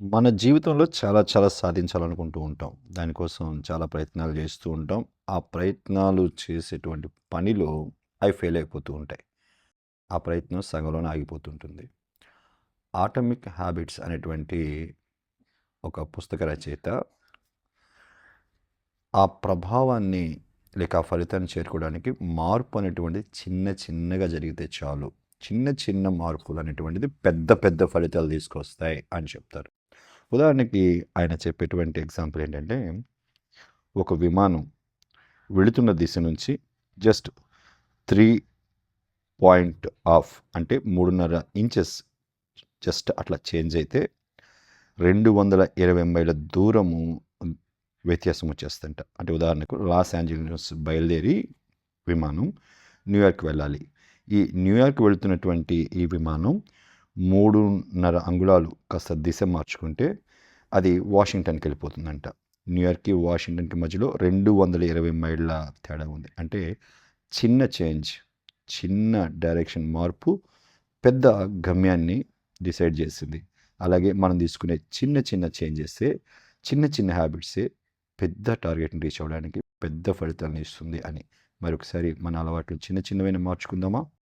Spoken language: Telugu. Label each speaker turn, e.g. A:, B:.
A: మన జీవితంలో చాలా చాలా సాధించాలనుకుంటూ ఉంటాం. దానికోసం చాలా ప్రయత్నాలు చేస్తూ ఉంటాం. ఆ ప్రయత్నాలు చేసేటువంటి పనిలో అవి ఫెయిల్ అయిపోతూ ఉంటాయి. ఆ ప్రయత్నం సగంలోనే ఆగిపోతుంటుంది. 'ఆటమిక్ హ్యాబిట్స్' అనేటువంటి ఒక పుస్తక రచయిత ఆ ప్రభావాన్ని లేక ఆ ఫలితాన్ని చేరుకోవడానికి మార్పు అనేటువంటిది చిన్న చిన్నగా జరిగితే చాలు. చిన్న చిన్న మార్పులు అనేటువంటిది పెద్ద పెద్ద ఫలితాలు తీసుకొస్తాయి అని చెప్తారు. ఉదాహరణకి ఆయన చెప్పేటువంటి ఎగ్జాంపుల్ ఏంటంటే, ఒక విమానం వెళుతున్న దిశ నుంచి జస్ట్ త్రీ పాయింట్ ఆఫ్ అంటే 3.5 ఇంచెస్ జస్ట్ అట్లా చేంజ్ అయితే 220 మైళ్ళ దూరము వ్యత్యాసం వచ్చేస్తుంట అంటే ఉదాహరణకు లాస్ ఏంజెల్స్ బయలుదేరి విమానం న్యూయార్క్ వెళ్ళాలి. ఈ న్యూయార్క్ వెళుతున్నటువంటి ఈ విమానం 3.5 అంగుళాలు కాస్త దిశ మార్చుకుంటే అది వాషింగ్టన్‌కి వెళ్ళిపోతుందంట. న్యూయార్క్‌కి, వాషింగ్టన్‌కి మధ్యలో 220 మైళ్ళ తేడా ఉంది. అంటే చిన్న చేంజ్, చిన్న డైరెక్షన్ మార్పు పెద్ద గమ్యాన్ని డిసైడ్ చేసింది. అలాగే మనం తీసుకునే చిన్న చిన్న చేంజెసే, చిన్న చిన్న హ్యాబిట్సే పెద్ద టార్గెట్‌ని రీచ్ అవ్వడానికి పెద్ద ఫలితాలను ఇస్తుంది అని. మరొకసారి మన అలవాట్లు చిన్న చిన్నవైనా మార్చుకుందామా?